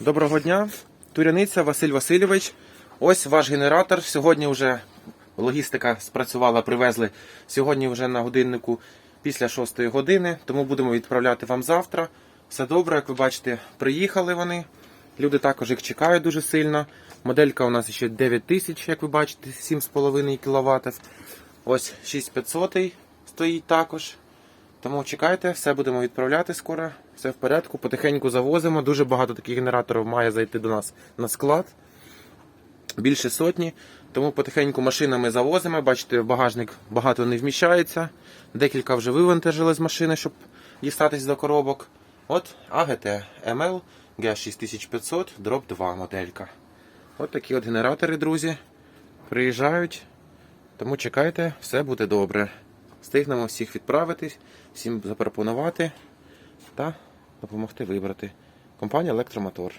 Доброго дня, Туряниця Василь Васильович. Ось ваш генератор. Сьогодні вже логістика спрацювала, привезли. Сьогодні вже на годиннику після 6 години, тому будемо відправляти вам завтра. Все добре, як ви бачите, приїхали вони. Люди також їх чекають дуже сильно. Моделька у нас ще 9000, як ви бачите, 7,5 кВт. Ось 6500 стоїть також. Тому чекайте, все будемо відправляти скоро. Все в порядку, потихеньку завозимо. Дуже багато таких генераторів має зайти до нас на склад. Більше сотні. Тому потихеньку машинами завозимо. Бачите, багажник багато не вміщається. Декілька вже вивантажили з машини, щоб дістатись до коробок. От АГТ ML G6500 Drop 2 моделька. От такі от генератори, друзі. Приїжджають. Тому чекайте, все буде добре. Встигнемо всіх відправитись, всім запропонувати та допомогти вибрати. Компанія Електромотор.